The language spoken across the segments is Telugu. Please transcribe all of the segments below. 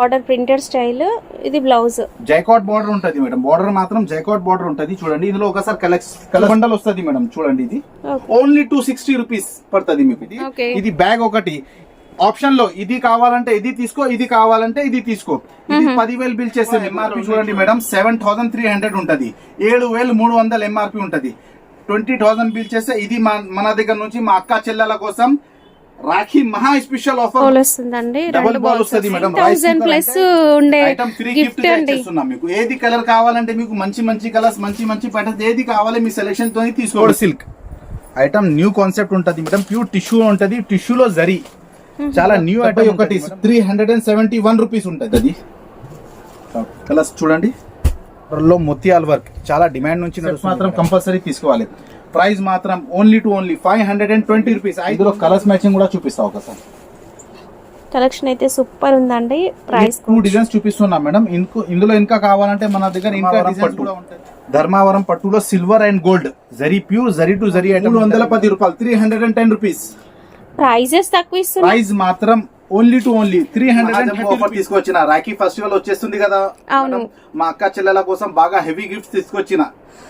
బార్డర్ ప్రింటెడ్ స్టైల్ ఇది బ్లౌజ్. జైకాట్ బార్డర్ ఉంటది మేడం. బార్డర్ మాత్రం జైకాట్ బార్డర్ ఉంటది. చూడండి ఇందులో ఒకసారి కలర్ బండల్ వస్తది మేడం. చూడండి ఇది. ఓన్లీ టూ సిక్స్టీ రూపీస్ పడుతుంది మీకు ఇది. ఇది బ్యాగ్ ఒకటి. ఆప్షన్లో ఇది కావాలంటే ఇది తీసుకో ఇది కావాలంటే ఇది తీసుకో. ఇది పదివేలు బిల్ చేస్తే ఎంఆర్పి చూడండి madam. Seven thousand three hundred ఉంటది. ఏడు వేలు మూడు వందల ఎంఆర్పి ఉంటది. ట్వంటీ థౌసండ్ బిల్ చేస్తే ఇది మన దగ్గర నుంచి మా అక్క చెల్లెల కోసం రాఖీ మహా స్పెషల్ ఆఫర్ వస్తుందండి. డబుల్ బాల్ వస్తుంది మేడం థౌసండ్ ప్లస్ ఉండే ఐటమ్ ఫ్రీ గిఫ్ట్ చేస్తున్నాం మీకు. ఏది కలర్ కావాలంటే మీకు మంచి మంచి కలర్స్ మంచి మంచి ప్యాటర్న్స్ ఏది కావాలి మీ సెలెక్షన్తో తీసుకోండి. సిల్క్ ఐటమ్ న్యూ కాన్సెప్ట్ ఉంటది మేడం ప్యూర్ టిష్యూ ఉంటది. టిష్యూలో జరీ చాలా న్యూ ఐటమ్ ఒకటి three hundred and seventy one rupees ఉంటది అది. కలర్స్ చూడండి. లో ముత్యాల్ వర్క్ చాలా డిమాండ్ నుంచి మాత్రం కంపల్సరీ తీసుకోవాలి. ప్రైస్ మాత్రం only two only five hundred and twenty rupees ఇందులో కలర్స్ మ్యాచింగ్ కూడా చూపిస్తా ఒకసారి కలెక్షన్ అయితే సూపర్ ఉందండి. ప్రైస్ టూ డిజైన్స్ చూపిస్తున్నాం మేడం. ఇంకో ఇందులో ఇంకా కావాలంటే మన దగ్గర ఇంకా డిజైన్స్ కూడా ఉంటాయి. ధర్మావరం పట్టులో silver and gold zari pure zari to zari item వందల పది రూపాయలు three hundred and ten rupees prices తక్కువ ఇస్తున్నారు ప్రైస్ మాత్రం only two only three hundred తీసుకొచ్చిన. రాఖీ ఫెస్టివల్ వచ్చేస్తుంది కదా. మా అక్క చెల్లెల కోసం బాగా హెవీ గిఫ్ట్స్ తీసుకొచ్చిన.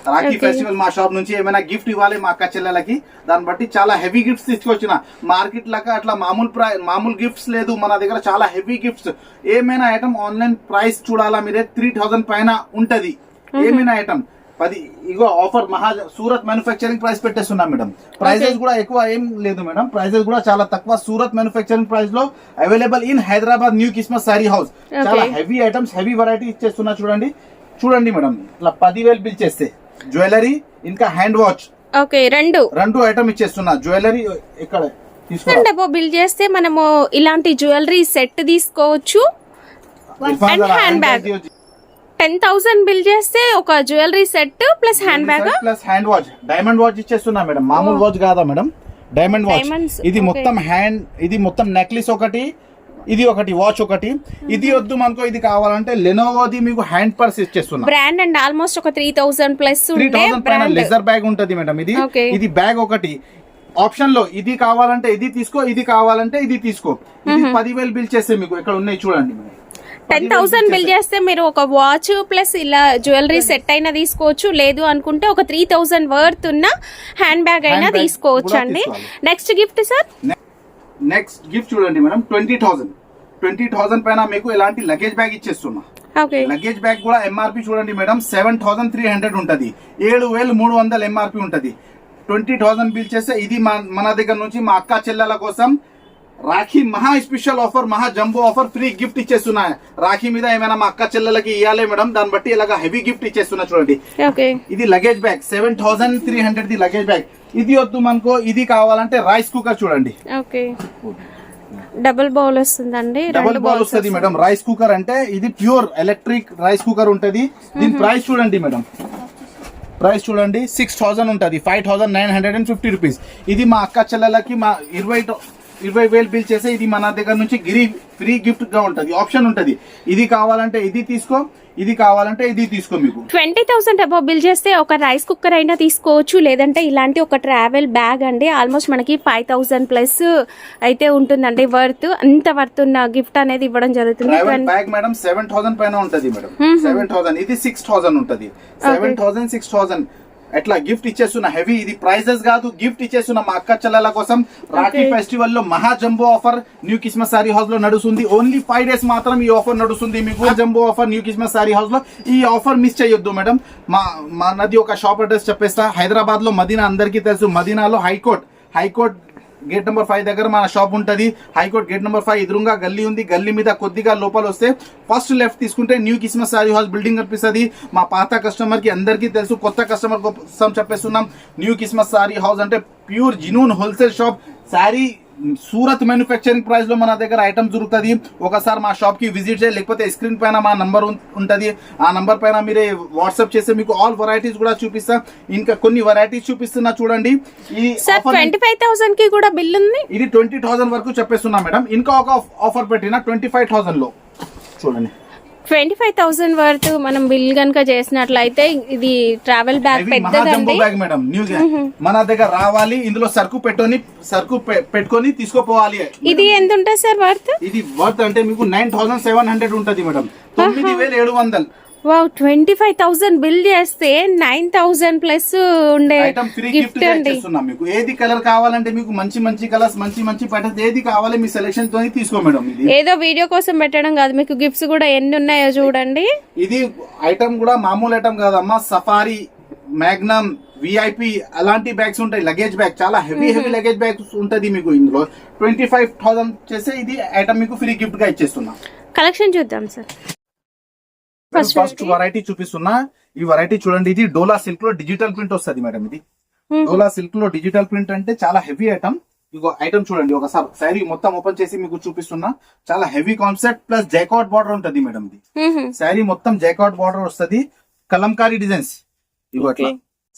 రాఖీ. ఫెస్టివల్ మా షాప్ నుంచి ఏమైనా గిఫ్ట్ ఇవ్వాలి మా అక్క చెల్లెలకి? దాన్ని బట్టి చాలా హెవీ గిఫ్ట్స్ తీసుకొచ్చిన. మార్కెట్ లాగా అట్లా మామూలు ప్రై మామూలు గిఫ్ట్స్ లేదు. మన దగ్గర చాలా హెవీ గిఫ్ట్స్ ఏమైనా ఐటమ్ ఆన్లైన్ ప్రైస్ చూడాలా మీరే? త్రీ థౌసండ్ పైన ఉంటది. ఏమైనా ఐటమ్ పది ఇగో ఆఫర్ మహా సూరత్ మ్యానుఫ్యాక్చరింగ్ ప్రైస్ పెట్టేస్తున్నాం మేడం. ప్రైజెస్ కూడా ఎక్కువ ఏం లేదు మేడం. ప్రైజెస్ కూడా చాలా తక్కువ. సూరత్ మ్యానుఫ్యాక్చరింగ్ ప్రైస్లో available in Hyderabad new Christmas sari house చాలా హెవీ ఐటమ్స్ హెవీ వెరైటీ ఇచ్చేస్తున్నా చూడండి. చూడండి మేడం. ఇట్లా పదివేలు బిల్ చేస్తే. జ్యువెలరీ ఇంకా హ్యాండ్ వాచ్ ఓకే రెండు. రెండు ఐటమ్ ఇచ్చేస్తున్నా. జ్యువెలరీ ఇక్కడ డబ్బో బిల్ చేస్తే మనము ఇలాంటి జ్యువెలరీ సెట్ తీసుకోవచ్చు. And జరా టెన్ థౌసండ్ బిల్ చేస్తే ఒక jewellery set plus hand bag plus hand watch diamond watch ఇచ్చేస్తున్నా madam. మామూలు వాచ్ కాదా మేడం? డైమండ్ వాచ్ ఇది. మొత్తం హ్యాండ్ ఇది మొత్తం నెక్లెస్ ఒకటి ఇది ఒకటి వాచ్ ఒకటి. ఇది వద్దు మనకో ఇది కావాలంటే లెనోవోది మీకు హ్యాండ్ పర్స్ ఇచ్చేస్తున్నా. బ్రాండ్ అండ్ ఆల్మోస్ట్ ఒక three thousand plus three thousand పైన లెజర్ బ్యాగ్ ఉంటది మేడం ఇది. ఇది బ్యాగ్ ఒకటి. ఆప్షన్లో ఇది కావాలంటే ఇది తీసుకో ఇది కావాలంటే ఇది తీసుకో. ఇది పదివేలు బిల్ చేస్తే మీకు ఇక్కడ ఉన్నాయి చూడండి మేడం. టెన్ థౌసండ్ బిల్ చేస్తే మీరు ఒక వాచ్ ప్లస్ ఇలా జ్యువెలరీ సెట్ అయినా తీసుకోవచ్చు. లేదు అనుకుంటే ఒక త్రీ థౌసండ్ వర్త్ ఉన్న హ్యాండ్ బ్యాగ్ అయినా తీసుకోవచ్చు అండి. Next gift sir next gift చూడండి madam. Twenty thousand twenty thousand పైన మీకు ఇలాంటి లగేజ్ బ్యాగ్ ఇచ్చేస్తున్నా. ఓకే. లగేజ్ బ్యాగ్ కూడా ఎంఆర్పి చూడండి madam. Seven thousand three hundred ఉంటది. ఏడు వేలు మూడు వందల ఎంఆర్పి ఉంటది. ట్వంటీ థౌసండ్ బిల్ చేస్తే ఇది మా- మన దగ్గర నుంచి మా అక్క చెల్లెల కోసం రాఖీ మహా స్పెషల్ ఆఫర్ మహా జంబో ఆఫర్ ఫ్రీ గిఫ్ట్ ఇచ్చేస్తున్నా రాఖీ మీద ఏమైనా మా అక్క చెల్లెలకి ఇవ్వాలి మేడం దాన్ని బట్టి ఇలాగా హెవీ గిఫ్ట్ ఇచ్చేస్తున్నా చూడండి. ఇది luggage bag seven thousand three hundred the luggage bag ఇది వద్దు మనకో ఇది కావాలంటే రైస్ కుక్కర్ చూడండి. డబుల్ బౌల్ వస్తుందండి డబుల్ బౌల్ వస్తుంది మేడం. రైస్ కుక్కర్ అంటే ఇది ప్యూర్ ఎలక్ట్రిక్ రైస్ కుక్కర్ ఉంటది. దీని ప్రైస్ చూడండి మేడం. ప్రైస్ చూడండి సిక్స్ థౌసండ్ ఉంటుంది five thousand nine hundred and fifty rupees ఇది మా అక్క చెల్లెలకి మా ఇరవై ఇరవై వేలు బిల్ చేస్తే ఇది మన దగ్గర నుంచి గిరి ఫ్రీ గిఫ్ట్గా ఉంటది ఆప్షన్ ఉంటది. ఇది కావాలంటే ఇది తీసుకో ఇది కావాలంటే ఇది తీసుకో మీకు. ట్వంటీ థౌసండ్ అబౌవ్ బిల్ చేస్తే ఒక రైస్ కుక్కర్ అయినా తీసుకోవచ్చు లేదంటే ఇలాంటి ఒక ట్రావెల్ బ్యాగ్ అండి. ఆల్మోస్ట్ మనకి ఫైవ్ థౌసండ్ ప్లస్ అయితే ఉంటుందండి వర్త్. అంత వర్త్ ఉన్న గిఫ్ట్ అనేది ఇవ్వడం జరుగుతుంది. Travel bag madam seven thousand పైన ఉంటది మేడం. సెవెన్ థౌసండ్ ఇది సిక్స్ థౌసండ్ ఉంటది. సెవెన్ థౌసండ్ సిక్స్ థౌసండ్ ఎట్లా గిఫ్ట్ ఇచ్చేస్తున్నా హెవీ ఇది ప్రైజెస్ కాదు గిఫ్ట్ ఇచ్చేస్తున్నా మా అక్క చెల్లెల కోసం రాఖీ. ఫెస్టివల్లో మహా jumbo offer new Christmas sari హౌస్లో నడుస్తుంది. ఓన్లీ ఫైవ్ డేస్ మాత్రం ఈ ఆఫర్ నడుస్తుంది. మీకు jumbo offer new Christmas sari హౌస్లో ఈ ఆఫర్ మిస్ చేయొద్దు మేడం. మా మా నది ఒక షాప్ అడ్రస్ చెప్పేస్తా. హైదరాబాద్లో మదీనా అందరికీ తెలుసు. మదీనాలో high court high court gate number five దగ్గర మన షాప్ ఉంటుంది. హైకోర్ట్ గేట్ నెంబర్ ఫైవ్ ఎదురుగా గల్లీ ఉంది. గల్లీ మీద కొద్దిగా లోపల వస్తే ఫస్ట్ లెఫ్ట్ తీసుకుంటే new Christmas sari house building కనిపిస్తుంది. మా పాత కస్టమర్కి అందరికీ తెలుసు. కొత్త కస్టమర్ కోసం చెప్పేస్తున్నాం. న్యూ కిస్మస్ సారీ హౌస్ అంటే pure genuine wholesale shop. Sari Surat manufacturing ప్రైస్లో మన దగ్గర ఐటమ్ దొరుకుతుంది. ఒకసారి మా షాప్కి విజిట్ చేయాలి లేకపోతే స్క్రీన్ పైన మా నంబర్ ఉంటది. ఆ నంబర్ పైన మీరే వాట్సాప్ చేస్తే మీకు ఆల్ వెరైటీస్ కూడా చూపిస్తా. ఇంకా కొన్ని వెరైటీస్ చూపిస్తున్నా చూడండి. కి కూడా బిల్ ఉంది? ఇది ట్వంటీ థౌసండ్ వరకు చెప్పేస్తున్నా మేడం. ఇంకా ఒక ఆఫర్ పెట్టిన ట్వంటీ ఫైవ్ థౌసండ్లో. చూడండి. ట్వంటీ ఫైవ్ థౌసండ్ వర్త్ మనం బిల్ కనుక చేసినట్లయితే ఇది ట్రావెల్ బ్యాగ్ పెద్దదండి. మేడం మన దగ్గర రావాలి ఇందులో సరుకు పెట్టుకొని సరుకు పెట్టుకొని తీసుకోపోవాలి. ఇది ఎంత ఉంటుంది సార్ వర్త్ ఇది వర్త్ అంటే మీకు నైన్ థౌసండ్ సెవెన్ హండ్రెడ్ ఉంటది మేడం తొమ్మిది వేల ఏడు వందలు. Wow twenty five thousand bill చేస్తే నైన్ థౌసండ్ ప్లస్ ఉండే గిఫ్ట్ అండి. మీకు. ఏది కలర్ కావాలంటే మీకు మంచి మంచి కలర్స్ మంచి మంచి ప్యాటర్న్స్ ఏది కావాలి మీ సెలెక్షన్తో తీసుకో మేడం ఏదో వీడియో కోసం పెట్టడం కాదు మీకు గిఫ్ట్స్ కూడా ఎన్ని ఉన్నాయో చూడండి. ఇది ఐటమ్ కూడా మామూలు ఐటమ్ కాదమ్మా సఫారీ మ్యాగ్నమ్ విఐపి అలాంటి బ్యాగ్స్ ఉంటాయి లగేజ్ బ్యాగ్ చాలా హెవీ హెవీ లగేజ్ బ్యాగ్స్ ఉంటది మీకు ఇందులో. ట్వంటీ ఫైవ్ థౌసండ్ చేస్తే ఇది ఐటమ్ మీకు ఫ్రీ గిఫ్ట్గా ఇచ్చేస్తున్నా. కలెక్షన్ చూద్దాం సార్ ఫస్ట్ వెరైటీ చూపిస్తున్నా. ఈ వెరైటీ చూడండి ఇది డోలా సిల్క్లో డిజిటల్ ప్రింట్ వస్తుంది మేడం ఇది. డోలా సిల్క్లో డిజిటల్ ప్రింట్ అంటే చాలా హెవీ ఐటమ్ ఇగో ఐటమ్ చూడండి ఒకసారి శారీ మొత్తం ఓపెన్ చేసి మీకు చూపిస్తున్నా. చాలా హెవీ కాన్సెప్ట్ ప్లస్ జైకాట్ బార్డర్ ఉంటది మేడం ఇది. శారీ మొత్తం జైకాట్ బార్డర్ వస్తది. కలంకారీ డిజైన్స్ ఇగో అట్లా.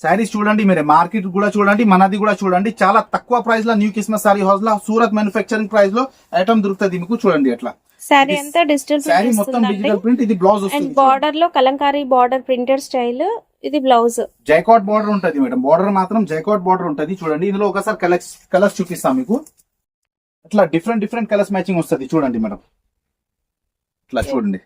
శారీస్ చూడండి మీరు మార్కెట్ కూడా చూడండి మనది కూడా చూడండి. చాలా తక్కువ ప్రైస్లో న్యూ క్రిస్మస్ సారీ హౌస్లో సూరత్ మ్యానుఫ్యాక్చరింగ్ ప్రైస్లో ఐటమ్ దొరుకుతుంది మీకు చూడండి అట్లా. శారీ అంతా డిజిటల్ శారీ మొత్తం డిజిటల్ ప్రింట్ ఇది బ్లౌజ్ అండ్ బార్డర్లో కలంకారీ బార్డర్ ప్రింటెడ్ స్టైల్ ఇది బ్లౌజ్ జైకాట్ బార్డర్ ఉంటది మేడం. బార్డర్ మాత్రం జైకాట్ బార్డర్ ఉంటది. చూడండి ఇందులో ఒకసారి కలర్స్ కలర్స్ చూపిస్తాం మీకు. అట్లా డిఫరెంట్ డిఫరెంట్ కలర్స్ మ్యాచింగ్ వస్తది. చూడండి మేడం. ఇట్లా చూడండి.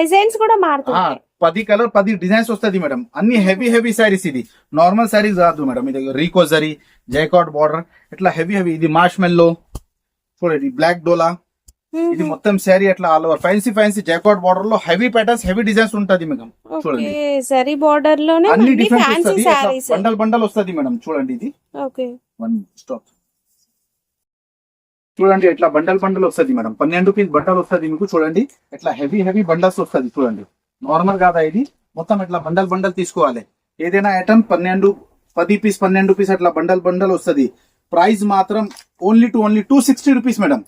డిజైన్స్ కూడా ఆ, మారుతున్నాయి పది కలర్ పది డిజైన్స్ వస్తది మేడం. అన్ని హెవీ హెవీ శారీస్ ఇది. నార్మల్ శారీస్ కాదు మేడం. ఇది రీకో జరీ జైకాట్ బార్డర్ ఇట్లా హెవీ హెవీ ఇది మార్ష్ మెల్లో చూడండి బ్లాక్ డోలా ఇది మొత్తం శారీ అట్లా ఆల్ ఓవర్ ఫ్యాన్సీ ఫ్యాన్సీ జైకాట్ బార్డర్లో హెవీ ప్యాటర్న్స్ హెవీ డిజైన్స్ ఉంటది మేడం. చూడండి. సరీ బార్డర్లోనే అన్ని డిఫరెంట్ వస్తది. బండల్ బండల్ వస్తది మేడం. చూడండి ఇది. ఓకే. వన్ స్టాప్ చూడండి ఇట్లా బండల్ బండల్ వస్తది మేడం. పన్నెండు పీస్ బండల్ వస్తది మీకు చూడండి. ఇట్లా హెవీ హెవీ బండల్స్ వస్తది చూడండి. నార్మల్ కాదా ఇది? మొత్తం ఇట్లా బండల్ బండల్ తీసుకోవాలి. ఏదైనా ఐటమ్ పన్నెండు పది పీస్ పన్నెండు పీస్ అట్లా బండల్ బండల్ వస్తది. ప్రైస్ మాత్రం only two only two sixty rupees madam.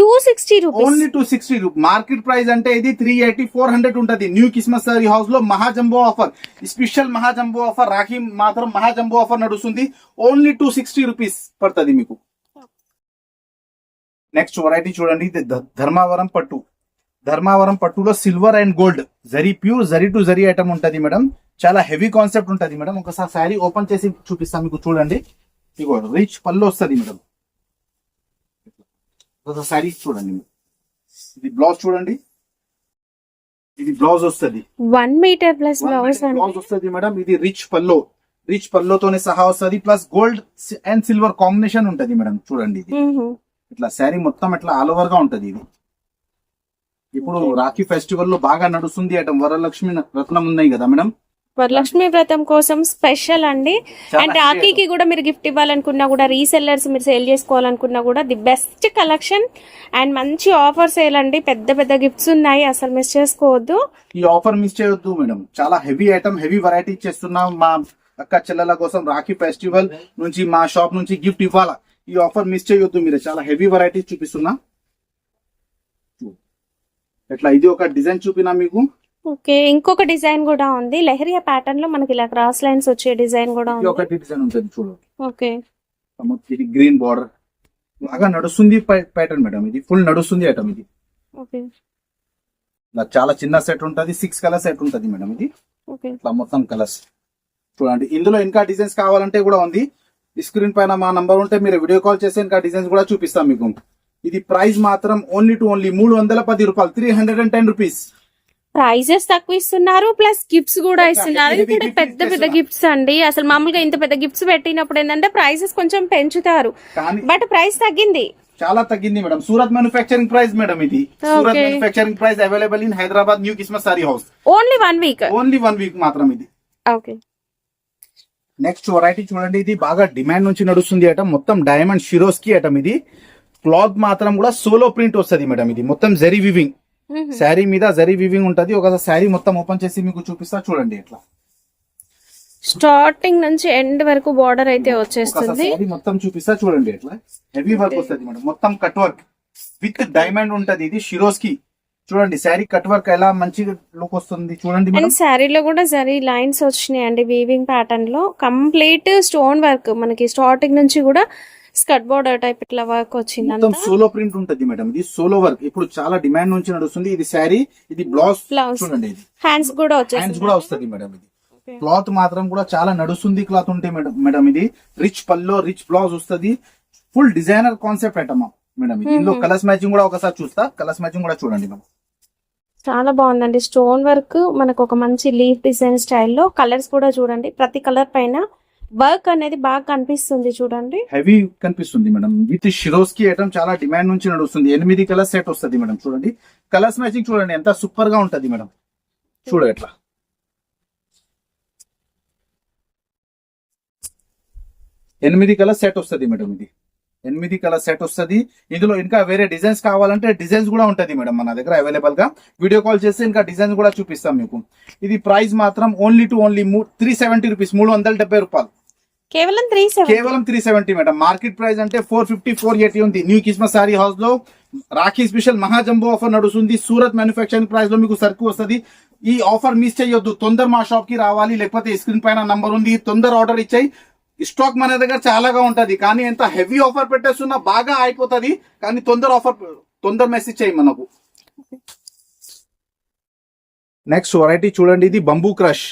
Two sixty rupees only two sixty market price అంటే ఇది త్రీ ఎయిటీ ఫోర్ హండ్రెడ్ ఉంటుంది. న్యూ క్రిస్మస్ సారీ హౌస్లో మహాజంబో ఆఫర్ స్పెషల్ మహాజంబో ఆఫర్ రాఖీ మాత్రం మహాజంబో ఆఫర్ నడుస్తుంది. ఓన్లీ టూ సిక్స్టీ రూపీస్ పడుతుంది మీకు. నెక్స్ట్ వెరైటీ చూడండి. ఇది ధర్మావరం పట్టు. ధర్మావరం పట్టులో silver and gold zari pure zari to zari item ఉంటుంది మేడం. చాలా హెవీ కాన్సెప్ట్ ఉంటుంది మేడం. ఒకసారి శారీ ఓపెన్ చేసి చూపిస్తాను మీకు చూడండి. ఇగో రిచ్ పళ్ళు వస్తుంది మేడం. ఒకసారి శారీ చూడండి. ఇది బ్లౌజ్ చూడండి. ఇది బ్లౌజ్ వస్తది. One meter plus blouse blouse వస్తది మేడం. ఇది రిచ్ పల్లో రిచ్ పల్లోతోనే సహా వస్తది. Plus gold and silver combination ఉంటది మేడం. చూడండి ఇది. ఇట్లా శారీ మొత్తం ఇట్లా ఆల్ ఓవర్గా ఉంటది ఇది. ఇప్పుడు రాఖీ ఫెస్టివల్లో బాగా నడుస్తుంది అట వరలక్ష్మి రత్నం ఉన్నాయి కదా మేడం. వరలక్ష్మి వ్రతం కోసం స్పెషల్ అండి. అండ్ రాఖీకి కూడా మీరు గిఫ్ట్ ఇవ్వాలనుకున్నా కూడా రీసెల్లర్స్ మీరు సేల్ చేసుకోవాలనుకున్నా కూడా ది బెస్ట్ కలెక్షన్. అండ్ మంచి ఆఫర్స్ వేయాలండి పెద్ద పెద్ద గిఫ్ట్స్ ఉన్నాయి. అసలు మిస్ చేసుకోవద్దు. ఈ ఆఫర్ మిస్ చేయొద్దు మేడం. చాలా హెవీ ఐటమ్ హెవీ వెరైటీ చేస్తున్నాం మా అక్క చెల్లెల కోసం రాఖీ ఫెస్టివల్ నుంచి మా షాప్ నుంచి గిఫ్ట్ ఇవ్వాలా? ఈ ఆఫర్ మిస్ చేయొద్దు మీరు. చాలా హెవీ వెరైటీస్ చూపిస్తున్నా. ఇట్లా ఇది ఒక డిజైన్ చూపినా మీకు? ఓకే ఇంకొక డిజైన్ కూడా ఉంది. లెహరియా ప్యాటర్న్లో మనకి ఇలా క్రాస్ లైన్స్ వచ్చే డిజైన్ కూడా ఇది ఉంది. ఒకటి డిజైన్ ఉంటుంది చూడు. ఓకే. మొత్తం ఇది గ్రీన్ బార్డర్ బాగా నడుస్తుంది ప్యాటర్న్ మేడం ఇది ఫుల్ నడుస్తుంది ఐటమ్ ఇది. ఓకే. ఇలా చాలా చిన్న సెట్ ఉంటది సిక్స్ కలర్ సెట్ ఉంటది మేడం ఇది. ఓకే. ఇట్లా మొత్తం కలర్స్ చూడండి ఇందులో ఇంకా డిజైన్స్ కావాలంటే కూడా ఉంది. స్క్రీన్ పైన మా నంబర్ ఉంటే మీరు వీడియో కాల్ చేస్తే ఇంకా డిజైన్స్ కూడా చూపిస్తాం మీకు. ఇది ప్రైస్ మాత్రం ఓన్లీ టు ఓన్లీ మూడు వందల పది రూపాయలు three hundred and ten rupees prices తక్కువ ఇస్తున్నారు ప్లస్ గిఫ్ట్స్ కూడా ఇస్తున్నారు. gifts పెద్ద పెద్ద. గిఫ్ట్స్ అండి. అసలు మామూలుగా ఇంత పెద్ద గిఫ్ట్స్ పెట్టినప్పుడు ఏంటంటే ప్రైజెస్ కొంచెం పెంచుతారు. బట్ ప్రైస్ తగ్గింది. చాలా తగ్గింది madam. Surat manufacturing price madam ఇది. Surat Okay. Manufacturing price available in Hyderabad new Christmas sari house only one week only one week మాత్రం ఇది. ఓకే నెక్స్ట్ వెరైటీ చూడండి. ఇది బాగా డిమాండ్ నుంచి నడుస్తుంది అట. మొత్తం డైమండ్ షిరోస్కి అటం ఇది క్లాత్ మాత్రం కూడా సోలో ప్రింట్ వస్తది మేడం ఇది. మొత్తం జరీ వివింగ్ శారీ మీద జరీ వివింగ్ ఉంటది. ఒకసారి శారీ మొత్తం ఓపెన్ చేసి మీకు చూపిస్తా. చూడండి ఇట్లా స్టార్టింగ్ నుంచి ఎండ్ వరకు బార్డర్ అయితే వచ్చేస్తుంది. మొత్తం చూపిస్తా. చూడండి ఇట్లా హెవీ వర్క్ వస్తది మేడం. మొత్తం కట్ వర్క్ విత్ డైమండ్ ఉంటది ఇది షిరోస్కి చూడండి శారీ కట్ వర్క్ ఎలా మంచి లుక్ వస్తుంది చూడండి అండ్ శారీలో కూడా జరీ లైన్స్ వచ్చినాయి అండి వీవింగ్ ప్యాటర్న్లో. కంప్లీట్ స్టోన్ వర్క్ మనకి స్టార్టింగ్ నుంచి కూడా స్కర్ట్ బోర్డర్ టైప్ ఇట్లా వర్క్ వచ్చింది సోలో ప్రింట్ ఉంటది మేడం. ఇది సోలో వర్క్. ఇప్పుడు చాలా డిమాండ్ నుంచి నడుస్తుంది. ఇది శారీ ఇది బ్లౌజ్. చూడండి ఇది. హ్యాండ్స్ కూడా హ్యాండ్స్ వచ్చేసింది కూడా వస్తది మేడం ఇది. క్లాత్ మాత్రం కూడా చాలా నడుస్తుంది క్లాత్ ఉంటే మేడం మేడం ఇది. రిచ్ పల్లో రిచ్ బ్లౌజ్ వస్తది. Full designer concept item madam ఇది. ఇందులో కలర్స్ మ్యాచింగ్ కూడా ఒకసారి చూస్తా. కలర్స్ మ్యాచింగ్ కూడా చూడండి మేడం. చాలా బాగుందండి. స్టోన్ వర్క్ మనకు ఒక మంచి లీఫ్ డిజైన్ స్టైల్లో కలర్స్ కూడా చూడండి. ప్రతి కలర్ పైన వర్క్ అనేది బాగా కనిపిస్తుంది చూడండి. హెవీ కనిపిస్తుంది మేడం. విత్ షిరోస్కి ఐటమ్ చాలా డిమాండ్ నుంచి నడుస్తుంది. ఎనిమిది కలర్ సెట్ వస్తుంది మేడం. చూడండి. కలర్స్ మ్యాచింగ్ చూడండి. ఎంత సూపర్గా ఉంటది మేడం. చూడ ఎట్లా. ఎనిమిది కలర్ సెట్ వస్తుంది మేడం ఇది. ఎనిమిది కలర్ సెట్ వస్తుంది. ఇందులో ఇంకా వేరే డిజైన్స్ కావాలంటే డిజైన్స్ కూడా ఉంటది మేడం మన దగ్గర అవైలబుల్గా వీడియో కాల్ చేస్తే ఇంకా డిజైన్స్ కూడా చూపిస్తాం మీకు. ఇది ప్రైస్ మాత్రం only to only three seventy rupees మూడు వందల డెబ్బై రూపాయలు. కేవలం త్రీ కేవలం three seventy madam. Market price అంటే ఫోర్ ఫిఫ్టీ ఫోర్ ఎయిటీ ఉంది. న్యూ కిస్మస్ సారీ హౌస్లో రాఖీ స్పెషల్ మహాజంబో ఆఫర్ నడుస్తుంది. సూరత్ మ్యానుఫాక్చరింగ్ ప్రైస్లో మీకు సరుకు వస్తుంది. ఈ ఆఫర్ మిస్ చేయొద్దు. తొందర మా షాప్కి రావాలి. లేకపోతే స్క్రీన్ పైన నంబర్ ఉంది. తొందర ఆర్డర్ ఇచ్చాయి. స్టాక్ మన దగ్గర చాలాగా ఉంటది కానీ ఎంత హెవీ ఆఫర్ పెట్టేస్తున్నా బాగా అయిపోతుంది కానీ తొందర ఆఫర్ తొందర మెసేజ్ చేయి మనకు. నెక్స్ట్ వెరైటీ చూడండి ఇది బంబూ క్రష్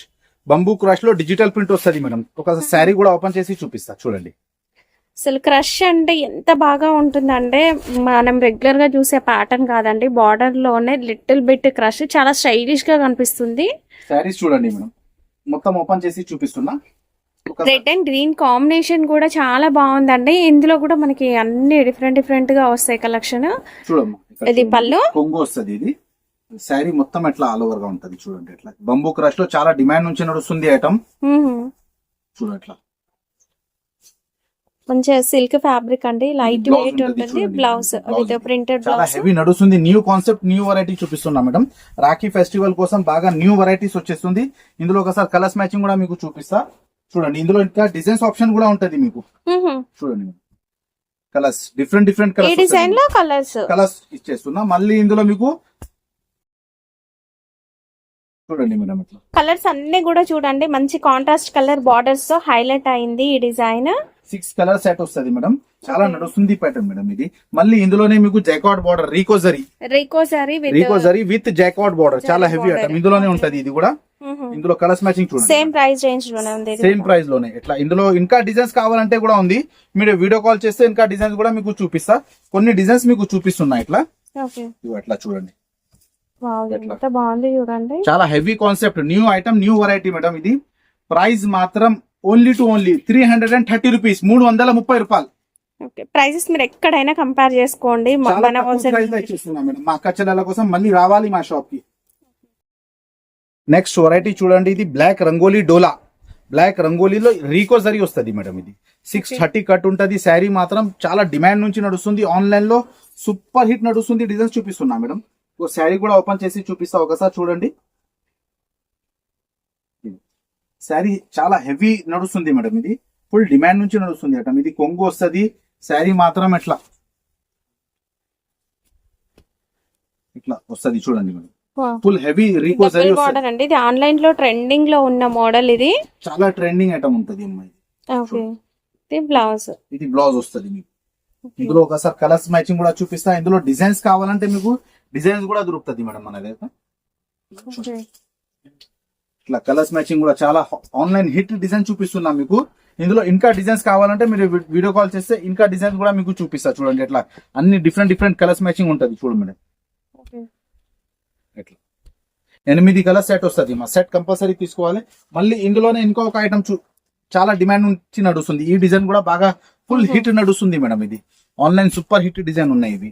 బంబూ క్రష్లో డిజిటల్ ప్రింట్ వస్తుంది మేడం. ఒక శారీ కూడా ఓపెన్ చేసి చూపిస్తా చూడండి. అసలు క్రష్ అంటే ఎంత బాగా ఉంటుందంటే మనం రెగ్యులర్గా చూసే ప్యాటర్న్ కాదండి బార్డర్లోనే లిటిల్ బిట్ క్రష్ చాలా స్టైలిష్గా కనిపిస్తుంది. శారీస్ చూడండి మేడం. మొత్తం ఓపెన్ చేసి చూపిస్తున్నా. రెడ్ అండ్ గ్రీన్ కాంబినేషన్ కూడా చాలా బాగుందండి. ఇందులో కూడా మనకి అన్ని డిఫరెంట్ డిఫరెంట్గా వస్తాయి కలెక్షన్. ఇది. పళ్ళు? కొంగు వస్తుంది ఇది. శారీ మొత్తం ఎట్లా ఆల్ ఓవర్గా ఉంటది చూడండి ఎట్లా. బంబూ క్రష్లో చాలా డిమాండ్ నుంచి నడుస్తుంది ఐటమ్ చూడు ఎట్లా. మంచిగా సిల్క్ ఫ్యాబ్రిక్ అండి. లైట్ వెయిట్ ఉంటుంది. Blouse with printed blouse heavy నడుస్తుంది. న్యూ కాన్సెప్ట్ న్యూ వెరైటీ చూపిస్తున్నా మేడం. రాఖీ ఫెస్టివల్ కోసం బాగా న్యూ వెరైటీస్ వచ్చేస్తుంది. ఇందులో ఒకసారి కలర్స్ మ్యాచింగ్ కూడా మీకు చూపిస్తా. చూడండి ఇందులో ఇంకా డిజైన్స్ ఆప్షన్ కూడా ఉంటది మీకు. చూడండి. కలర్స్ డిఫరెంట్ డిఫరెంట్ ఈ డిజైన్లో కలర్స్ కలర్స్ ఇచ్చేస్తున్నా. మళ్ళీ ఇందులో మీకు చూడండి మేడం కలర్స్ అన్ని కూడా చూడండి. మంచి కాంట్రాస్ట్ కలర్ బార్డర్స్తో హైలైట్ అయింది ఈ డిజైన్ సిక్స్ కలర్ సెట్ వస్తుంది మేడం. చాలా నడుస్తుంది ప్యాటర్న్ మేడం ఇది. మళ్ళీ ఇందులోనే మీకు జాకాట్ బార్డర్ రీకో జరీ రీకో సారీ విత్ జాకాట్ బార్డర్ చాలా హెవీ. ఐటమ్ ఇందులోనే ఉంటది ఇది కూడా. ఇందులో కలర్స్ మ్యాచింగ్ చూడండి సేమ్ ప్రైస్ రేంజ్లోనే ఉంది సేమ్ ప్రైస్లోనే. ఇట్లా ఇందులో ఇంకా డిజైన్స్ కావాలంటే కూడా ఉంది. మీరు వీడియో కాల్ చేస్తే ఇంకా డిజైన్స్ కూడా మీకు చూపిస్తా. కొన్ని డిజైన్స్ మీకు చూపిస్తున్నా ఇట్లా. అట్లా చూడండి. బాగుంది చూడండి. చాలా heavy concept new item new variety madam ఇది. ప్రైస్ మాత్రం only to only three hundred and thirty rupees మూడు వందల ముప్పై రూపాయలు. ఓకే ప్రైసెస్ మీరు ఎక్కడైనా కంపేర్ చేసుకోండి. మ- చాలా మన తక్కువ wholesale price లో ఇచ్చేస్తున్నా మేడం. మా అక్క చెల్లెల కోసం మళ్ళీ రావాలి మా షాప్కి నెక్స్ట్ వెరైటీ చూడండి ఇది బ్లాక్ రంగోలీ డోలా. బ్లాక్ రంగోలీలో రీకో జరీ వస్తుంది మేడం ఇది. సిక్స్. థర్టీ కట్ ఉంటది శారీ మాత్రం చాలా డిమాండ్ నుంచి నడుస్తుంది. ఆన్లైన్లో సూపర్ హిట్ నడుస్తుంది డిజైన్స్ చూపిస్తున్నా మేడం. శారీ కూడా ఓపెన్ చేసి చూపిస్తా ఒకసారి చూడండి. శారీ చాలా హెవీ నడుస్తుంది మేడం ఇది. ఫుల్ డిమాండ్ నుంచి నడుస్తుంది మేడం ఇది కొంగు వస్తుంది. శారీ మాత్రం ఎట్లా? ఇట్లా వస్తుంది చూడండి మేడం. ఫుల్ హెవీ రీకో అండి. ఇది ఆన్లైన్లో ట్రెండింగ్లో ఉన్న మోడల్ ఇది. చాలా ట్రెండింగ్ ఐటమ్ ఉంటది అమ్మాయి ఓకే. ఇది బ్లౌజ్ ఇది బ్లౌజ్ వస్తుంది మీకు. ఇందులో ఒకసారి కలర్స్ మ్యాచింగ్ కూడా చూపిస్తా. ఇందులో డిజైన్స్ కావాలంటే మీకు డిజైన్స్ కూడా దొరుకుతుంది మేడం మన దగ్గర. ఇట్లా కలర్స్ మ్యాచింగ్ కూడా చాలా ఆన్లైన్ హిట్ డిజైన్ చూపిస్తున్నా మీకు. ఇందులో ఇంకా డిజైన్స్ కావాలంటే మీరు వీడియో కాల్ చేస్తే ఇంకా డిజైన్స్ కూడా మీకు చూపిస్తా చూడండి ఇట్లా అన్ని డిఫరెంట్ డిఫరెంట్ కలర్స్ మ్యాచింగ్ ఉంటది చూడు మేడం. ఇట్లా ఎనిమిది కలర్ సెట్ వస్తుంది. మా సెట్ కంపల్సరీ తీసుకోవాలి. మళ్ళీ ఇందులోనే ఇంకొక ఐటమ్ చూ చాలా డిమాండ్ నుంచి నడుస్తుంది. ఈ డిజైన్ కూడా బాగా ఫుల్. హిట్ నడుస్తుంది మేడం ఇది. ఆన్లైన్ సూపర్ హిట్ డిజైన్ ఉన్నాయి ఇవి.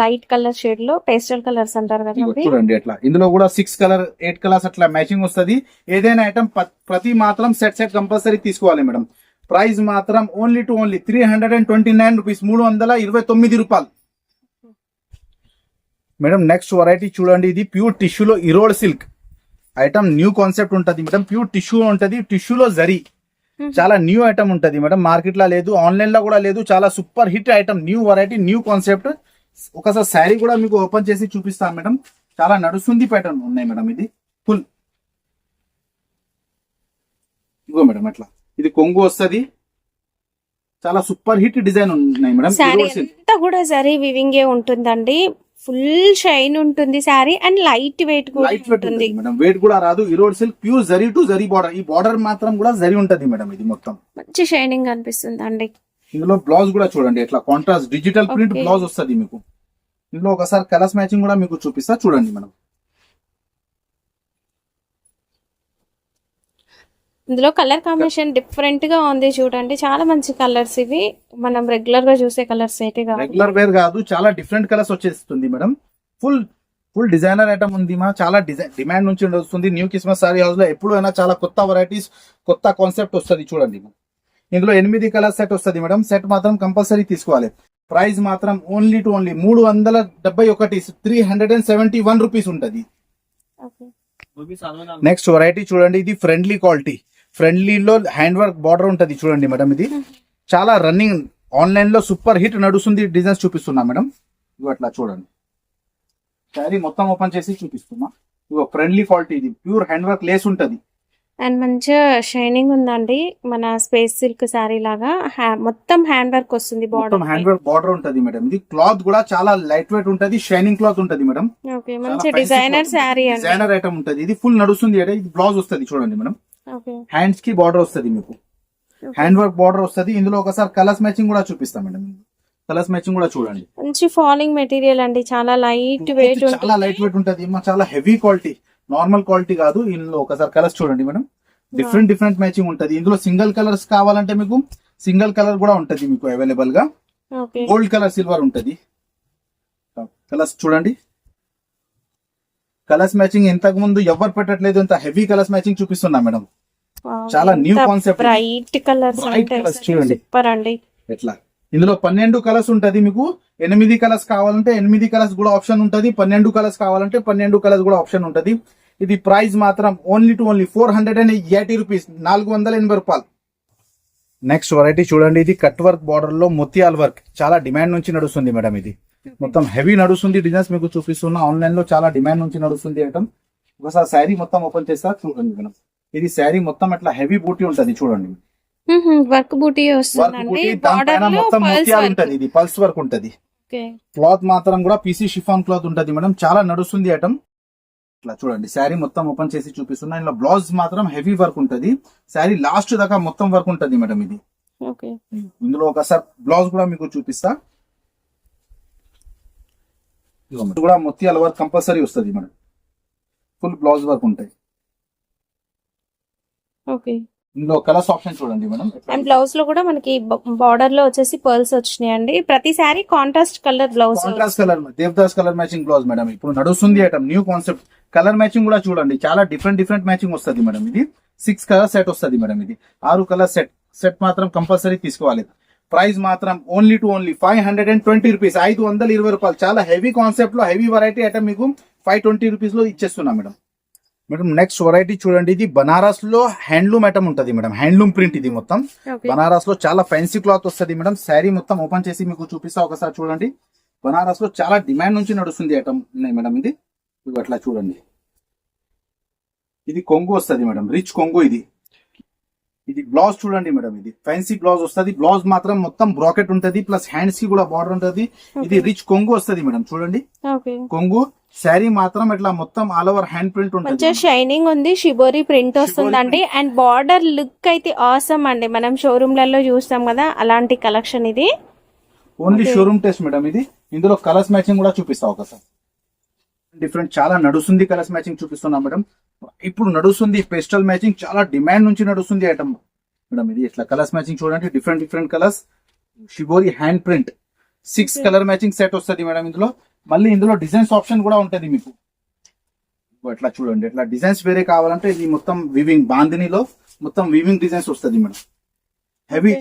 లైట్ కలర్ షేడ్లో పేస్టల్ కలర్స్ అంటారు కదా. చూడండి అట్లా. ఇందులో కూడా సిక్స్ కలర్ ఎయిట్ కలర్స్ అట్లా మ్యాచింగ్ వస్తది. ఏదైనా ఐటమ్ ప్రతి మాత్రం సెట్ సెట్ కంపల్సరీ తీసుకోవాలి మేడం. ప్రైస్ మాత్రం only to only three hundred and twenty nine rupees మూడు వందల ఇరవై తొమ్మిది రూపాయలు. మేడం నెక్స్ట్ వెరైటీ చూడండి. ఇది ప్యూర్ టిష్యూలో Erode silk item new concept ఉంటది మేడం. ప్యూర్ టిష్యూ ఉంటది. టిష్యూలో జరీ. చాలా న్యూ ఐటమ్ ఉంటది మేడం. మార్కెట్లో లేదు ఆన్లైన్లో కూడా లేదు. చాలా super hit item new variety new concept ఒకసారి శారీ కూడా మీకు ఓపెన్ చేసి చూపిస్తాను మేడం. చాలా నడుస్తుంది ప్యాటర్న్ ఉన్నాయి మేడం ఇది. ఫుల్ ఇగో మేడం అట్లా. ఇది కొంగు వస్తుంది. చాలా సూపర్ హిట్ డిజైన్ ఉన్నాయి మేడం. శారీ Erosion. అంతా కూడా జరీ వివింగ్ ఉంటుందండి. ఫుల్ షైన్ ఉంటుంది శారీ అండ్ లైట్ వెయిట్ కూడా లైట్ వెయిట్ ఉంటుంది. ఉంటుంది మేడం. వెయిట్ కూడా రాదు. Erode silk pure zari to zari border ఈ బార్డర్ మాత్రం కూడా జరీ ఉంటది మేడం ఇది మొత్తం. మంచి షైనింగ్ అనిపిస్తుంది అండి ఇందులో బ్లౌజ్ కూడా చూడండి ఇట్లా కాంట్రాస్ట్ డిజిటల్ ప్రింట్. బ్లౌజ్ వస్తది మీకు. ఇందులో ఒకసారి కలర్స్ మ్యాచింగ్ కూడా మీకు చూపిస్తా చూడండి మేడం ఇందులో కలర్ కాంబినేషన్ డిఫరెంట్గా ఉంది చూడండి చాలా మంచి కలర్స్ ఇవి. మనం రెగ్యులర్గా చూసే కలర్స్ అయితే రెగ్యులర్ వేర్ కాదు చాలా డిఫరెంట్ కలర్స్ వచ్చేస్తుంది madam. Full full designer item ఉంది మా చాలా డిజైన్ డిమాండ్ నుంచి వస్తుంది. న్యూ క్రిస్మస్ సారీ హౌస్లో ఎప్పుడు అయినా చాలా కొత్త వెరైటీస్ కొత్త కాన్సెప్ట్ వస్తుంది చూడండి. ఇందులో ఎనిమిది కలర్ సెట్ వస్తుంది మేడం. సెట్ మాత్రం కంపల్సరీ తీసుకోవాలి. ప్రైస్ మాత్రం ఓన్లీ టు ఓన్లీ మూడు వందల డెబ్బై ఒకటి three hundred and seventy one rupees ఉంటుంది. నెక్స్ట్ వెరైటీ చూడండి. ఇది ఫ్రెండ్లీ క్వాలిటీ ఫ్రెండ్లీలో హ్యాండ్ వర్క్ బార్డర్ ఉంటుంది చూడండి మేడం ఇది. చాలా రన్నింగ్ ఆన్లైన్లో సూపర్ హిట్ నడుస్తుంది. డిజైన్స్ చూపిస్తున్నా మేడం. ఇవి అట్లా చూడండి. శారీ మొత్తం ఓపెన్ చేసి చూపిస్తున్నా. ఇగో ఫ్రెండ్లీ క్వాలిటీ ఇది. ప్యూర్ హ్యాండ్ వర్క్ లేస్ ఉంటది. అండ్ మంచిగా షైనింగ్ ఉందండి. మన స్పేస్ సిల్క్ శారీ లాగా. మొత్తం హ్యాండ్ వర్క్ వస్తుంది మొత్తం హ్యాండ్ బార్డర్ వర్క్ బార్డర్ ఉంటది మేడం. ఇది క్లాత్ కూడా చాలా లైట్ వెయిట్ ఉంటది షైనింగ్ క్లాత్ ఉంటది మేడం. ఓకే మంచి డిజైనర్ శారీ డిజైనర్ ఐటమ్ ఉంటది. ఇది ఫుల్ నడుస్తుంది అంటే ఇది బ్లౌజ్ వస్తది చూడండి మేడం. ఓకే. హ్యాండ్స్కి బార్డర్ వస్తది మీకు. హ్యాండ్ వర్క్ బార్డర్ వస్తది. ఇందులో ఒకసారి కలర్స్ మ్యాచింగ్ కూడా చూపిస్తాం మేడం. కలర్స్ మ్యాచింగ్ కూడా చూడండి. మంచి ఫాలింగ్ మెటీరియల్ అండి. చాలా లైట్ వెయిట్ చాలా లైట్ వెయిట్ ఉంటది. చాలా హెవీ క్వాలిటీ. నార్మల్ క్వాలిటీ కాదు. ఇందులో ఒకసారి కలర్స్ చూడండి మేడం. డిఫరెంట్ డిఫరెంట్ మ్యాచింగ్ ఉంటది. ఇందులో సింగిల్ కలర్స్ కావాలంటే మీకు సింగిల్ కలర్ కూడా ఉంటది మీకు అవైలబుల్గా. గోల్డ్ కలర్ సిల్వర్ ఉంటది. కలర్స్ చూడండి. కలర్స్ మ్యాచింగ్ ఇంతకు ముందు ఎవరు పెట్టట్లేదు ఇంత హెవీ కలర్స్ మ్యాచింగ్ చూపిస్తున్నా మేడం. చాలా concept. బ్రైట్ కలర్స్ చూడండి. ఎట్లా? ఇందులో పన్నెండు కలర్స్ ఉంటుంది మీకు. ఎనిమిది కలర్స్ కావాలంటే ఎనిమిది కలర్స్ కూడా ఆప్షన్ ఉంటుంది. పన్నెండు కలర్స్ కావాలంటే పన్నెండు కలర్స్ కూడా ఆప్షన్ ఉంటుంది. ఇది ప్రైస్ మాత్రం only to only four hundred and eighty rupees నాలుగు వందల ఎనభై రూపాయలు. నెక్స్ట్ వెరైటీ చూడండి. ఇది కట్ వర్క్ బార్డర్లో ముత్యాల్ వర్క్ చాలా డిమాండ్ నుంచి నడుస్తుంది మేడం ఇది. మొత్తం హెవీ నడుస్తుంది డిజైన్స్ మీకు చూపిస్తున్నా. ఆన్లైన్లో చాలా డిమాండ్ నుంచి నడుస్తుంది ఐటమ్ ఒకసారి శారీ మొత్తం ఓపెన్ చేస్తా చూడండి మేడం. ఇది శారీ మొత్తం అట్లా హెవీ బూటీ ఉంటుంది చూడండి. వర్క్ బూటీ వస్తుందండి. బార్డర్లో మొత్తం పల్స్ ముత్యాలు వర్క్ ఉంటది. ఇది పల్స్ వర్క్ ఉంటది. క్లాత్ మాత్రం కూడా పీసీ షిఫాన్ క్లాత్ ఉంటది మేడం. చాలా నడుస్తుంది ఐటమ్. ఇట్లా చూడండి శారీ మొత్తం ఓపెన్ చేసి చూపిస్తున్నా. ఇందులో బ్లౌజ్ మాత్రం హెవీ వర్క్ ఉంటది. శారీ లాస్ట్ దాకా మొత్తం వర్క్ ఉంటది మేడం ఇది. ఇందులో ఒకసారి బ్లౌజ్ కూడా మీకు చూపిస్తా. కూడా ముత్యాల వర్క్ కంపల్సరీ వస్తుంది మేడం. ఫుల్ బ్లౌజ్ వర్క్ ఉంటాయి ఓకే. ఇందులో కలర్స్ ఆప్షన్ చూడండి మేడం. అండ్ బ్లౌజ్లో కూడా మనకి బార్డర్లో వచ్చేసి పర్ల్స్ వచ్చినాయండి. ప్రతి sari contrast colour blouse. Contrast colour Devdas colour matching blouse madam. ఇప్పుడు నడుస్తుంది item new concept. Colour matching కూడా చూడండి. చాలా డిఫరెంట్ డిఫరెంట్ మ్యాచింగ్ వస్తుంది మేడం ఇది. సిక్స్ కలర్ సెట్ వస్తుంది మేడం ఇది. ఆరు కలర్ సెట్. సెట్ మాత్రం కంపల్సరీ తీసుకోవాలి. ప్రైస్ మాత్రం only to only five hundred and twenty rupees. ఐదు వందల ఇరవై రూపాయలు. చాలా హెవీ కాన్సెప్ట్లో హెవీ వెరైటీ ఐటమ్ మీకు ఫైవ్ ట్వంటీ రూపీస్లో ఇచ్చేస్తున్నా మేడం. మేడం నెక్స్ట్ వెరైటీ చూడండి. ఇది బనారస్లో హ్యాండ్లూమ్ ఐటమ్ ఉంటుంది మేడం. హ్యాండ్లూమ్ ప్రింట్ ఇది మొత్తం. బనారస్లో చాలా ఫ్యాన్సీ క్లాత్ వస్తుంది మేడం. శారీ మొత్తం ఓపెన్ చేసి మీకు చూపిస్తా ఒకసారి చూడండి. బనారస్లో చాలా డిమాండ్ నుంచి నడుస్తుంది ఐటమ్ ఉన్నాయి మేడం ఇది. ఇది అట్లా చూడండి. ఇది కొంగు వస్తుంది మేడం. రిచ్ కొంగు ఇది. ఇది బ్లౌజ్ చూడండి మేడం ఇది. ఫ్యాన్సీ బ్లౌజ్ వస్తుంది. బ్లౌజ్ మాత్రం మొత్తం బ్రాకెట్ ఉంటది. ప్లస్ హ్యాండ్స్కి కూడా బార్డర్ ఉంటది. ఇది రిచ్ కొంగు వస్తుంది మేడం. చూడండి. కొంగు శారీ మాత్రం ఇట్లా మొత్తం ఆల్ ఓవర్ హ్యాండ్ ప్రింట్ ఉంటుంది. మంచిగా షైనింగ్ ఉంది షిబోరి ప్రింట్ వస్తుందండి. అండ్ బార్డర్ లుక్ అయితే ఆసమ్ అండి. మనం షోరూమ్లలో చూస్తాం కదా అలాంటి కలెక్షన్ ఇది. ఓన్లీ. షోరూమ్ టెస్ట్ మేడం ఇది. ఇందులో కలర్స్ మ్యాచింగ్ కూడా చూపిస్తా ఒకసారి. డిఫరెంట్ చాలా నడుస్తుంది కలర్స్ మ్యాచింగ్ చూపిస్తున్నా మేడం ఇప్పుడు నడుస్తుంది పేస్టల్ మ్యాచింగ్ చాలా డిమాండ్ నుంచి నడుస్తుంది ఐటమ్ మేడం ఇది ఇట్లా కలర్స్ మ్యాచింగ్ చూడండి. Different different colours shibori hand print six. Colour matching set వస్తుంది మేడం ఇందులో. మళ్ళీ ఇందులో డిజైన్స్ ఆప్షన్ కూడా ఉంటుంది మీకు. ఎట్లా చూడండి ఇట్లా డిజైన్స్ వేరే కావాలంటే ఇది మొత్తం వివింగ్ బాందినిలో మొత్తం వివింగ్ డిజైన్స్ వస్తుంది madam. Heavy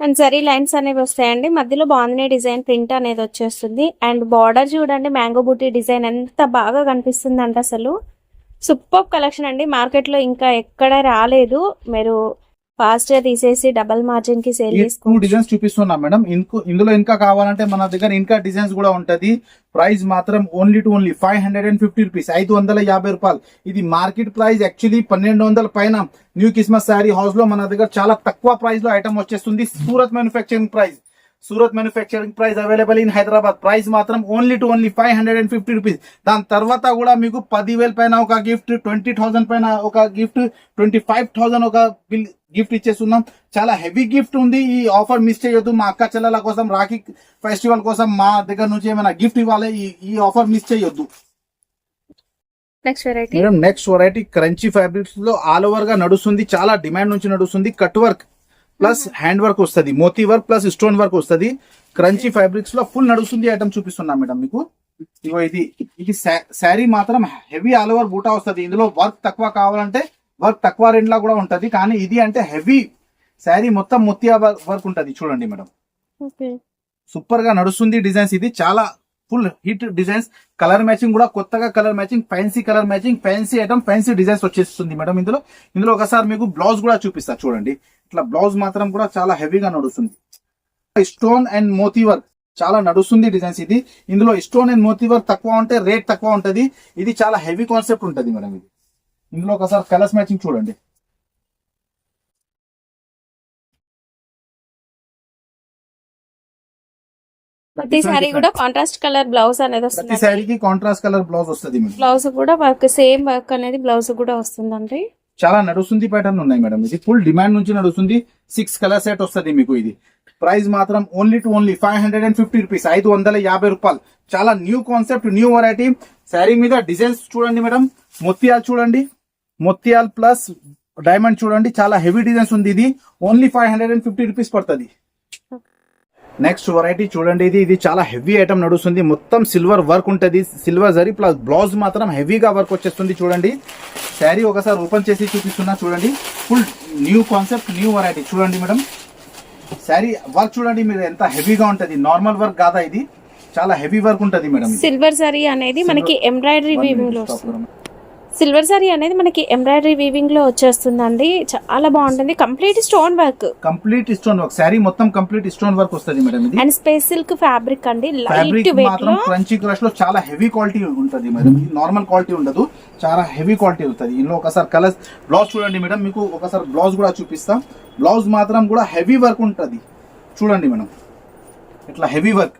and zari lines అనేవి వస్తాయండి. మధ్యలో బాగుంది డిజైన్ ప్రింట్ అనేది వచ్చేస్తుంది. అండ్ బార్డర్ చూడండి మ్యాంగో బూటీ డిజైన్ ఎంత బాగా కనిపిస్తుంది అంటే అసలు. సూపర్ కలెక్షన్ అండి. మార్కెట్లో ఇంకా ఎక్కడ రాలేదు. మీరు ఫాస్ట్గా తీసేసి డబల్ మార్జిన్కి సేల్ టూ డిజైన్స్ చూపిస్తున్నా మేడం. ఇంకో ఇందులో ఇంకా కావాలంటే మన దగ్గర ఇంకా డిజైన్స్ కూడా ఉంటది. ప్రైస్ మాత్రం only to only five hundred and fifty rupees ఐదు వందల యాభై రూపాయలు. ఇది మార్కెట్ ప్రైస్ యాక్చువల్లీ పన్నెండు వందల పైన న్యూ క్రిస్మస్ శారీ హౌస్లో మన దగ్గర చాలా తక్కువ ప్రైస్లో ఐటమ్ వచ్చేస్తుంది. Surat manufacturing price Surat manufacturing price available in Hyderabad. Price మాత్రం only to only five hundred and fifty rupees దాని తర్వాత కూడా మీకు పదివేల పైన ఒక గిఫ్ట్ ట్వంటీ థౌసండ్ పైన ఒక గిఫ్ట్ ట్వంటీ ఫైవ్ థౌసండ్ ఒక బిల్ గిఫ్ట్ ఇచ్చేస్తున్నాం. చాలా హెవీ గిఫ్ట్ ఉంది. ఈ ఆఫర్ మిస్ చేయొద్దు. మా అక్క చెల్లెల కోసం రాఖీ ఫెస్టివల్ కోసం మా దగ్గర నుంచి ఏమైనా గిఫ్ట్ ఇవ్వాలి. ఈ- ఆఫర్ మిస్ చేయొద్దు. Next variety madam next variety crunchy ఫ్యాబ్రిక్స్లో all ఓవర్గా నడుస్తుంది. చాలా డిమాండ్ నుంచి నడుస్తుంది. Cut work plus hand work వస్తుంది. Moti work plus stone work వస్తుంది. క్రంచీ ఫ్యాబ్రిక్స్లో ఫుల్ నడుస్తుంది ఐటమ్ చూపిస్తున్నా మేడం మీకు. ఇగో ఇది ఇది శారీ మాత్రం హెవీ ఆల్ ఓవర్ బూటా వస్తుంది. ఇందులో వర్క్ తక్కువ కావాలంటే వర్క్ తక్కువ రేంజ్ లా కూడా ఉంటది. కానీ ఇది అంటే హెవీ శారీ మొత్తం మొత్తియా వర్క్ ఉంటది. చూడండి మేడం. ఓకే. సూపర్గా నడుస్తుంది డిజైన్స్ ఇది. చాలా full hit designs. Colour matching కూడా కొత్తగా colour matching fancy colour matching fancy item fancy designs వచ్చేస్తుంది మేడం ఇందులో. ఇందులో ఒకసారి మీకు బ్లౌజ్ కూడా చూపిస్తా చూడండి. ఇట్లా బ్లౌజ్ మాత్రం కూడా చాలా హెవీగా నడుస్తుంది. స్టోన్ అండ్ మోతీ వర్క్ చాలా నడుస్తుంది డిజైన్స్ ఇది. ఇందులో స్టోన్ అండ్ మోతీ వర్క్ తక్కువ ఉంటే రేట్ తక్కువ ఉంటది. ఇది చాలా హెవీ కాన్సెప్ట్ ఉంటది మేడం ఇది. ఇందులో ఒకసారి కలర్స్ మ్యాచింగ్ చూడండి. ప్రతి సారీ కూడా కాంట్రాస్ట్ కలర్ బ్లౌజ్ అనేది ప్రతి వస్తుంది శారీకి కాంట్రాస్ట్ కలర్ బ్లౌజ్ వస్తుంది బ్లౌజ్ కూడా వర్క్ సేమ్ వర్క్ అనేది బ్లౌజ్ కూడా వస్తుందండి. చాలా నడుస్తుంది ప్యాటర్న్ ఉన్నాయి మేడం. ఇది ఫుల్ డిమాండ్ నుంచి నడుస్తుంది. సిక్స్ కలర్ సెట్ వస్తుంది మీకు ఇది. ప్రైస్ మాత్రం only to only five hundred and fifty rupees ఐదు వందల యాభై రూపాయలు. చాలా new concept new variety sari మీద డిజైన్స్ చూడండి మేడం. మొత్తియాలు చూడండి. మొత్తియాల్ ప్లస్ డైమండ్ చూడండి. చాలా హెవీ డిజైన్స్ ఉంది ఇది. Only five hundred and fifty rupees పడుతుంది. నెక్స్ట్ వెరైటీ చూడండి ఇది ఇది చాలా హెవీ ఐటమ్ నడుస్తుంది. మొత్తం సిల్వర్ వర్క్ ఉంటుంది. సిల్వర్ జరీ ప్లస్ బ్లౌజ్ మాత్రం హెవీగా వర్క్ వచ్చేస్తుంది చూడండి. శారీ ఒకసారి ఓపెన్ చేసి చూపిస్తున్నా చూడండి. Full new concept new variety చూడండి మేడం. శారీ వర్క్ చూడండి మీరు ఎంత హెవీగా ఉంటుంది. నార్మల్ వర్క్ కాదా ఇది? చాలా హెవీ వర్క్ ఉంటుంది మేడం. సిల్వర్ సారీ అనేది మనకి ఎంబ్రాయిడరీ One వీవింగ్లో సిల్వర్ సారీ అనేది మనకి ఎంబ్రాయిడరీ వీవింగ్లో వచ్చేస్తుందండి. చాలా బాగుంటుంది. Complete stone work complete stone work sari మొత్తం కంప్లీట్ స్టోన్ వర్క్ వస్తుంది మేడం ఇది. అండ్ స్పేస్ సిల్క్ ఫ్యాబ్రిక్ అండి. లైట్ వెయిట్ మాత్రం లో క్రంచీ క్రష్లో చాలా హెవీ క్వాలిటీ ఉంటుంది మేడం. నార్మల్ క్వాలిటీ ఉండదు. చాలా హెవీ క్వాలిటీ ఉంటుంది. ఇందులో ఒకసారి కలర్స్ బ్లౌజ్ చూడండి మేడం. మీకు ఒకసారి బ్లౌజ్ కూడా చూపిస్తా. బ్లౌజ్ మాత్రం కూడా హెవీ వర్క్ ఉంటుంది. చూడండి మేడం. ఇట్లా హెవీ వర్క్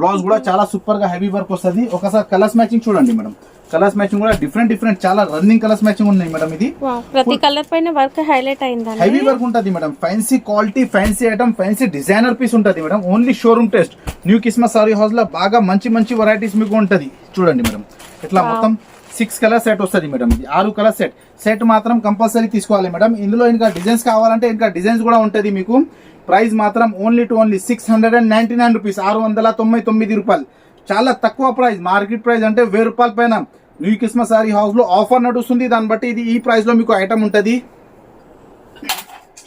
బ్లౌజ్ కూడా చాలా సూపర్గా హెవీ వర్క్ వస్తుంది. ఒకసారి కలర్స్ మ్యాచింగ్ చూడండి మేడం. కలర్స్ మ్యాచింగ్ కూడా డిఫరెంట్ డిఫరెంట్ చాలా రన్నింగ్ కలర్స్ మ్యాచింగ్ ఉన్నాయి మేడం ఇది. ప్రతి కలర్ పైన వర్క్ హైలైట్ అయిందండి హెవీ వర్క్ ఉంటుంది madam. Fancy quality fancy item fancy designer piece ఉంటుంది madam. Only showroom test new Christmas sari హౌస్లో బాగా మంచి మంచి వెరైటీస్ మీకు ఉంటుంది. చూడండి మేడం. ఇట్లా. మొత్తం సిక్స్ కలర్ సెట్ వస్తుంది మేడం ఇది. ఆరు కలర్ సెట్ సెట్ మాత్రం కంపల్సరీ తీసుకోవాలి మేడం. ఇందులో ఇంకా డిజైన్స్ కావాలంటే ఇంకా డిజైన్స్ కూడా ఉంటుంది మీకు. ప్రైస్ మాత్రం only to only six hundred and ninety nine rupees ఆరు వందల తొంభై తొమ్మిది రూపాయలు. చాలా తక్కువ ప్రైస్ మార్కెట్ ప్రైస్ అంటే వెయ్యి రూపాయల పైన న్యూ క్రిస్మస్ సారీ హౌస్లో ఆఫర్ నడుస్తుంది. దాన్ని బట్టి ఇది ఈ ప్రైస్లో మీకు ఐటమ్ ఉంటుంది.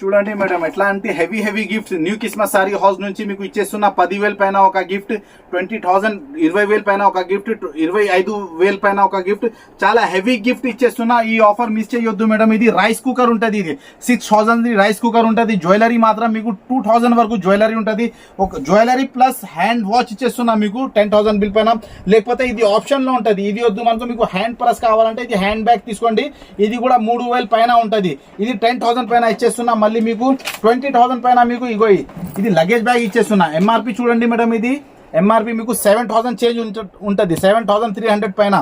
చూడండి మేడం ఎట్లాంటి heavy heavy gift new Christmas sari house నుంచి మీకు ఇచ్చేస్తున్న పదివేల పైన ఒక గిఫ్ట్ ట్వంటీ థౌసండ్ ఇరవై వేల పైన ఒక గిఫ్ట్ ఇరవై ఐదు వేల పైన ఒక గిఫ్ట్ చాలా హెవీ గిఫ్ట్ ఇచ్చేస్తున్న ఈ ఆఫర్ మిస్ చేయొద్దు మేడం. ఇది రైస్ కుక్కర్ ఉంటుంది ఇది. సిక్స్ థౌసండ్ రైస్ కుక్కర్ ఉంటుంది. జ్యువెలరీ మాత్రం మీకు టూ థౌసండ్ వరకు జ్యువెలరీ ఉంటుంది. ఒక జ్యువెలరీ ప్లస్ హ్యాండ్ వాచ్ ఇచ్చేస్తున్నా మీకు టెన్ థౌసండ్ బిల్ పైన. లేకపోతే ఇది ఆప్షన్లో ఉంటుంది. ఇది వద్దు మనకు మీకు హ్యాండ్ పర్స్ కావాలంటే ఇది హ్యాండ్ బ్యాగ్ తీసుకోండి. ఇది కూడా మూడు వేల పైన ఉంటుంది. ఇది టెన్ థౌసండ్ పైన ఇచ్చేస్తున్నా మళ్ళీ మీకు ట్వంటీ థౌసండ్ పైన మీకు ఇగో ఇది లగేజ్ బ్యాగ్ ఇచ్చేస్తున్నా. ఎంఆర్పి చూడండి మేడం ఇది. ఎంఆర్పి మీకు సెవెన్ థౌసండ్ చేంజ్ ఉంటుంది. సెవెన్ థౌసండ్ త్రీ హండ్రెడ్ పైన.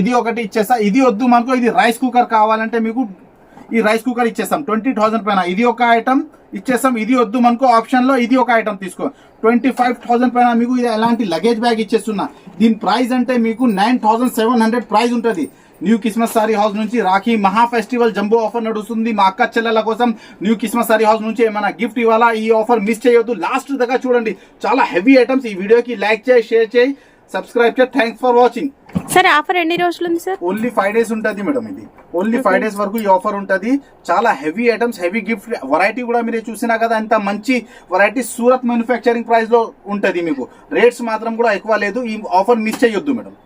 ఇది ఒకటి ఇచ్చేస్తా. ఇది వద్దు మనకు. ఇది రైస్ కుక్కర్ కావాలంటే మీకు ఈ రైస్ కుక్కర్ ఇచ్చేస్తాం. ట్వంటీ థౌసండ్ పైన. ఇది ఒక ఐటమ్ ఇచ్చేస్తాం. ఇది వద్దు మనకు ఆప్షన్లో ఇది ఒక ఐటమ్ తీసుకో. ట్వంటీ ఫైవ్ థౌసండ్ పైన మీకు ఇది ఎలాంటి లగేజ్ బ్యాగ్ ఇచ్చేస్తున్నా. దీని ప్రైస్ అంటే మీకు nine thousand seven hundred price ఉంటుంది. న్యూ క్రిస్మస్ సారీ హౌస్ నుంచి రాఖీ మహా ఫెస్టివల్ జంబో ఆఫర్ నడుస్తుంది. మా అక్క చెల్లెల కోసం న్యూ క్రిస్మస్ సారీ హౌస్ నుంచి ఏమైనా గిఫ్ట్ ఇవ్వాలా? ఈ ఆఫర్ మిస్ చేయొద్దు. లాస్ట్ దాకా చూడండి. చాలా హెవీ ఐటమ్స్ ఈ వీడియోకి లైక్ చేయి షేర్ చేయి సబ్స్క్రైబ్ చేయి. Thanks for watching. Sir offer ఎన్ని రోజులు ఉంది సార్? ఓన్లీ ఫైవ్ డేస్ ఉంటుంది మేడం ఇది. ఓన్లీ ఫైవ్ డేస్ వరకు ఈ ఆఫర్ ఉంటుంది. చాలా heavy items heavy gift variety కూడా మీరు చూసినా కదా ఎంత మంచి వెరైటీ సూరత్ మ్యానుఫ్యాక్చరింగ్ ప్రైస్లో ఉంటుంది మీకు. రేట్స్ మాత్రం కూడా ఎక్కువ లేదు. ఈ ఆఫర్ మిస్ చేయొద్దు మేడం.